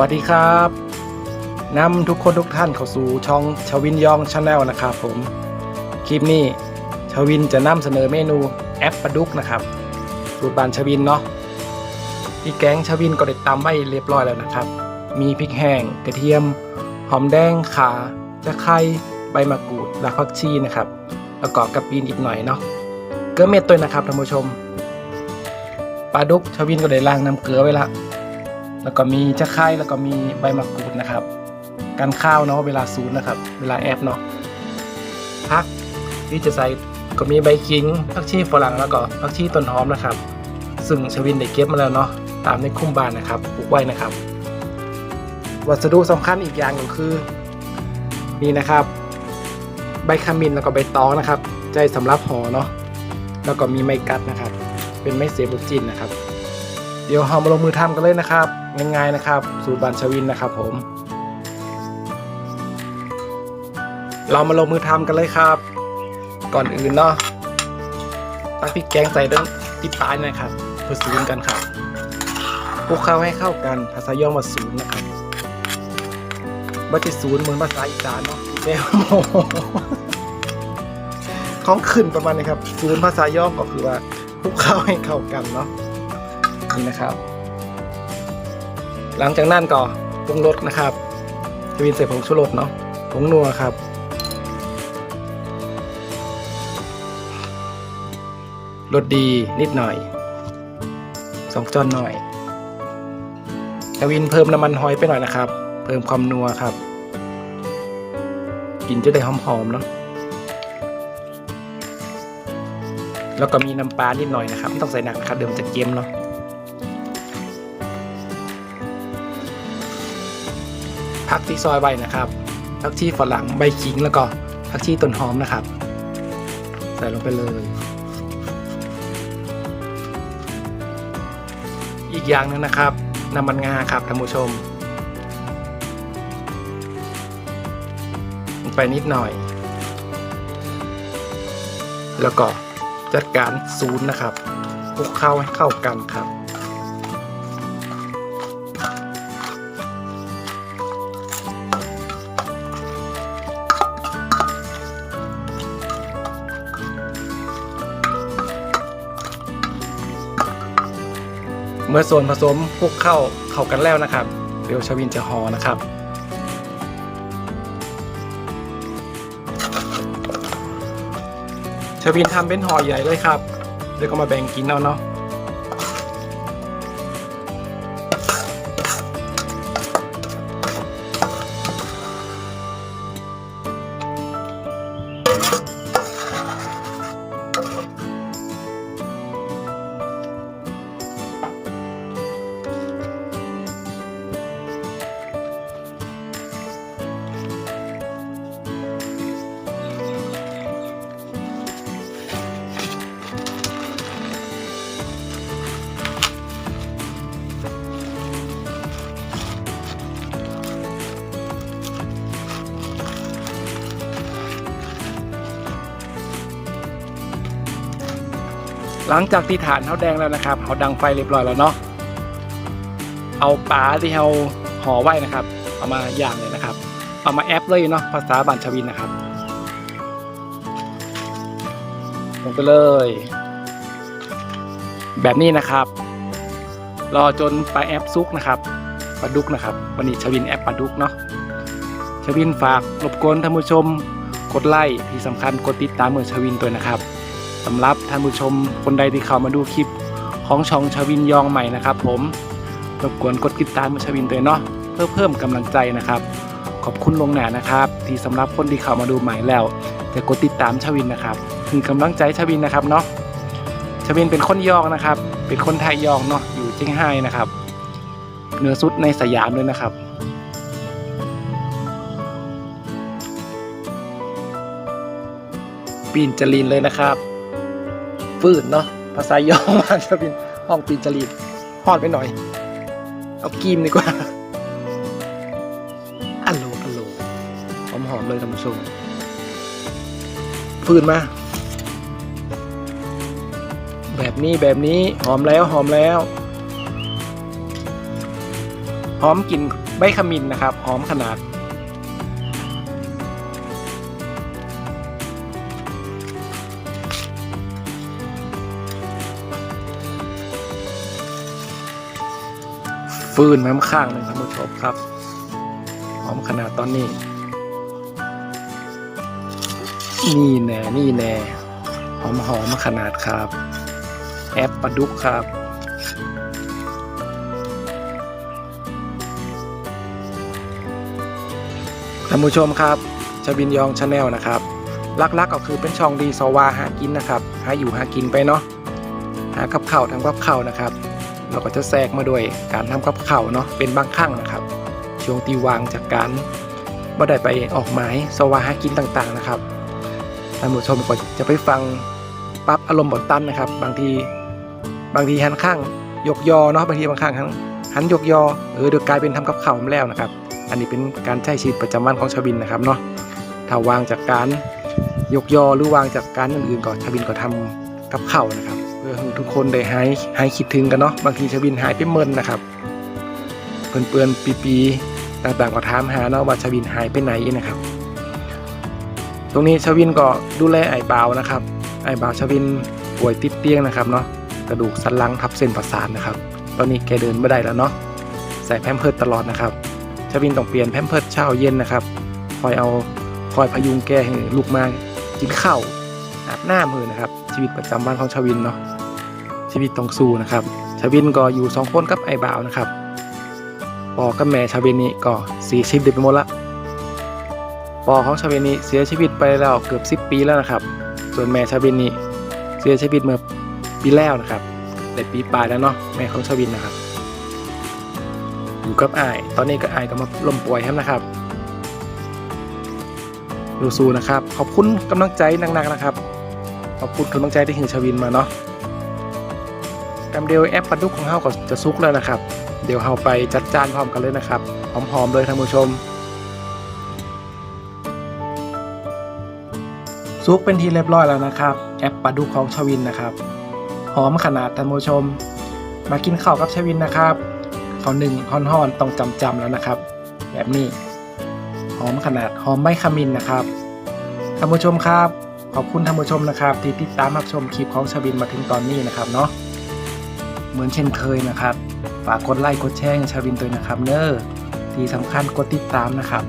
วัสดีครับนำทุกคนทุกท่านเข้าสู่ช่องชวินยองชาแนลนะครับผม คลิปนี้ชวินจะนำเสนอเมนูแอปปลาดุกนะครับ สูตรบานชวินเนาะพี่แกงชวินก็ได้ตำไว้เรียบร้อยแล้วนะครับ มีพริกแห้งกระเทียม หอมแดงขาตะไคร้ใบมะกรูดรากผักชีนะครับแล้วก็กระปีนอีกหน่อยเนาะเกลือเม็ดตัวนะครับท่านผู้ชมปลาดุกชวินก็ได้ล้างน้ำเกลือไว้ละ แล้วก็มีตะไคร้แล้วก็มีใบมะกรูดนะครับ กันข้าวเนาะเวลาซูนนะครับ เวลาแอบเนาะพักที่จะใส่ก็มีใบขิงผักชีฝรั่งแล้วก็ผักชีต้นหอมนะครับ ซึ่งชวินได้เก็บมาแล้วเนาะตามในคุ้มบ้านนะครับปลูกไว้นะครับ วัสดุสำคัญอีกอย่างก็คือ นี่นะครับ ใบขมิ้นแล้วก็ใบตองนะครับ ใจสำหรับห่อเนาะแล้วก็มีไม้กัดนะครับ เป็นไม้เซบุจินนะครับ เดี๋ยวเรามาลงมือทำกันเลยนะครับ ง่ายๆนะครับ สูตรบานชวินนะครับผม เรามาลงมือทำกันเลยครับ ก่อนอื่นเนาะตักพริกแกงใส่ด้านที่ปลายนะครับเพื่อศูนกันครับคลุกเคล้าให้เข้ากันภาษาย่อมาศูนนะครับบัติศูนเหมือนภาษาอีสานเนาะแม่โมของขึ้นประมาณนี้ครับศูนภาษาย่อก็คือว่าคลุกเคล้าให้เข้ากันเนาะนี่นะครับ หลังจากนั้นก็ปรุงรสนะครับจะวินใส่ผงชูรสเนาะผงนัวครับ รสดีนิดหน่อยสองจอนหน่อยทวินเพิ่มน้ำมันหอยไปหน่อยนะครับ เพิ่มความนัวครับกลินจะได้หอมๆเนาะแล้วก็มีน้ำปลานิดหน่อยนะครับไม่ต้องใส่หนักนะครับเดี๋ยวมันจะเค็มเนาะ ผักที่ซอยไว้นะครับผักชีฝรั่งใบขิงแล้วก็ผักชีต้นหอมนะครับ ใส่ลงไปเลย อีกอย่างหนึงนะครับน้ำมันงาครับท่านผู้ชมไปนิดหน่อย แล้วก็จัดการซูนนะครับคลุกเข้าให้เข้ากันครับ เมื่อส่วนผสมคลุกเข้าเข้ากันแล้วนะครับเดี๋ยวชวินจะห่อนะครับ ชวินทำเป็นห่อใหญ่เลยครับเดี๋ยวก็มาแบ่งกินเอาเนาะ หลังจากที่ฐานเขาแดงแล้วนะครับเขาดังไฟเรียบร้อยแล้วเนาะเอาปลาที่เขาห่อไว้นะครับ เอามาย่างเลยนะครับ เอามาแอปเลยเนาะภาษาบัญชวินนะครับลงไปเลย แบบนี้นะครับ รอจนปลาแอปซุกนะครับปลาดุกนะครับ วันนี้ชวินแอปปลาดุกเนาะชวินฝากรบกวนท่านผู้ชมกดไลค์ที่สำคัญกดติดตามเมือชวินตัวนะครับ สำหรับท่านผู้ชมคนใดที่เข้ามาดูคลิปของช่องชวินยองใหม่นะครับ ผมรบกวนกดติดตามชวินตัวเนาะเพื่อเพิ่มกำลังใจนะครับ ขอบคุณลงหนานะครับ ที่สำหรับคนที่เข้ามาดูใหม่แล้วแต่กดติดตามชวินนะครับคือกำลังใจชวินนะครับเนาะชวินเป็นคนยองนะครับ เป็นคนไทยยองเนาะอยู่เจียงไฮ้นะครับเหนือสุดในสยามเลยนะครับปีนจรีนเลยนะครับ ฟืดเนาะภาษาย่อมาจะเป็นห้องปีนจรีนฮอดไปหน่อย เอากีมดีกว่าอัลโลอัลโหลหอมหอมเลยท่านผู้ชมฟืนมาแบบนี้แบบนี้หอมแล้วหอมแล้วหอมกลิ่นใบขมิ้นนะครับ หอมขนาด ฟืนน้ำข้างหนึ่งท่านผู้ชมครับหอมขนาดตอนนี้ นี่แน่นี่แน่หอมหอมขนาดครับ แอปปลาดุกครับท่านผู้ชมครับชวินยองชาแนลนะครับลักๆกก็คือเป็นช่องดีสวาหากินนะครับ หาอยู่หากินไปเนาะหากับเข้าทำกับเข้านะครับ เราก็จะแทรกมาด้วยการทำกับเข้าเนาะเป็นบางครั้งนะครับ ช่วงตีวางจากการบ่ได้ไปออกหมายสวาหากินต่างๆนะครับท่านผู้ชมก็จะไปฟังปรับอารมณ์บทตันนะครับ บางทีบางทีหันข้างยกยอเนาะบางทีบางครั้งหันหันยกยอเออเดี๋ยวกลายเป็นทำกับเข้ามาแล้วนะครับ อันนี้เป็นการใช้ชีวิตประจำวันของชาวบินนะครับเนาะถ้าวางจากการยกยอหรือวางจากการอื่นๆก่อนชาวบินก็ทำกับเข้านะครับ พื่อให้ทุกคนได้หายหายคิดถึงกันเนาะบางทีชาวบินหายไปเมินนะครับเปื่อนเปื่อนปีปีๆต่างๆก็ถามหาเนาะว่าชาวบินหายไปไหนนะครับ ตรงนี้ชาวบินก็ดูแลไอ้บ่าวนะครับ ไอ้บ่าวชาวบินป่วยติดเตียงนะครับเนาะกระดูกสันหลังทับเส้นประสาทนะครับ ตอนนี้แกเดินไม่ได้แล้วเนาะใส่แพมเพิร์สตลอดนะครับชวินต้องเปลี่ยนแพมเพิร์ดเช้าเย็นนะครับคอยเอาคอยพยุงแกให้ลุกมากินข้าวอาบน้ำมือนะครับ ชีวิตประจำวันของชวินเนาะชีวิตต้องสู้นะครับชวินก็อยู่สองคนกับไอ้บ่าวนะครับปอกับแม่ชวินนี่ก็เสียชีวิตไปหมดละปอของชวินนี่เสียชีวิตไปแล้วเกือบสิบปีแล้วนะครับ ส่วนแม่ชวินนี่เสียชีวิตเมื่อปีแล้วนะครับแต่ปีปลายแล้วเนาะแม่ของชวินนะครับ อยู่กับไอายตอนนี้ก็ไอายก็มาล้มป่วยครับนะครับสู้นะครับ ขอบคุณกำลังใจหนักๆนะครับ อบคุณกำลังใจที่ถึงชวินมาเนาะกำเดียวแอปปลาดุกของเฮาก็จะซุกแล้วนะครับ เดี๋ยวเฮาไปจัดจานพร้อมกันเลยนะครับ หอมๆเลยท่านผู้ชม ซุกเป็นที่เรียบร้อยแล้วนะครับ แอปปลาดุกของชวินนะครับ หอมขนาดท่านผู้ชม มากินข้าวกับชวินนะครับเขาวหนึ่งห่อนๆต้องจำจำๆแล้วนะครับ แบบนี้หอมขนาดหอมใบขมิ้นนะครับท่านผู้ชมครับ ขอบคุณท่านผู้ชมนะครับที่ติดตามรับชมคลิปของชวินมาถึงตอนนี้นะครับเนาะเหมือนเช่นเคยนะครับ ฝากกดไลค์กดแชร์ให้ชวินตัวนะครับเนอที่สำคัญกดติดตามนะครับ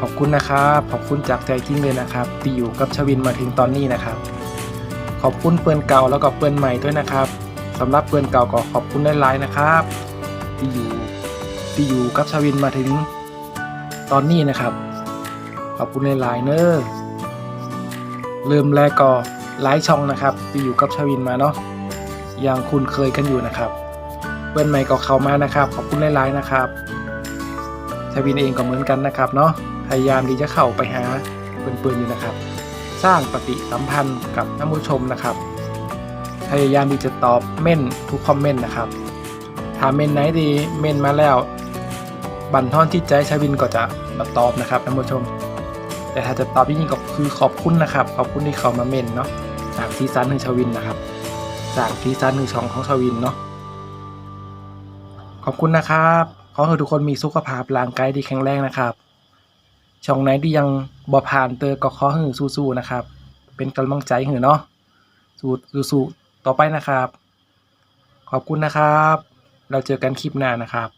ขอบคุณนะครับ ขอบคุณจากใจจริงเลยนะครับที่อยู่กับชวินมาถึงตอนนี้นะครับ ขอบคุณเปื่อนเก่าแล้วก็เปื่อนใหม่ด้วยนะครับสำหรับเพื่อนเก่าก็ขอบคุณหลายๆนะครับที่อยู่ที่อยู่กับชาวินมาถึงตอนนี้นะครับ อบคุณหลายๆเนอะเริ่มแรกก็หลายช่องนะครับที่อยู่กับชวินมาเนาะอยังคุ้นเคยกันอยู่นะครับเพื่อนใหม่ก็เข้ามานะครับ ขอบคุณหลายๆนะครับชวินเองก็เหมือนกันนะครับเนาะพยายามที่จะเข้าไปหาเพื่อนๆอยู่นะครับ สร้างปฏิสัมพันธ์กับท่านผู้ชมนะครับ พยายามที่จะตอบเม่นทุกคอมเมนต์นะครับถ้าเม่นไหนดีเม่นมาแล้ว บันทอนที่ใจชาวินก็จะมาตอบนะครับท่านผู้ชม แต่ถ้าจะตอบจริงๆก็คือขอบคุณนะครับ ขอบคุณที่เขามาเมนเนาะจากซีซั่นหนึ่งชวินนะครับ จากซีซั่นหนึ่งช่องของชวินเนาะขอบคุณนะครับขอให้ทุกคนมีสุขภาพร่างกายที่แข็งแรงนะครับ ช่องไหนที่ยังบ่ผ่านเตอก็ขอให้สู้ๆนะครับ เป็นกำลังใจให้เนาะสู้สู้ต่อไปนะครับ ขอบคุณนะครับ เราเจอกันคลิปหน้านะครับ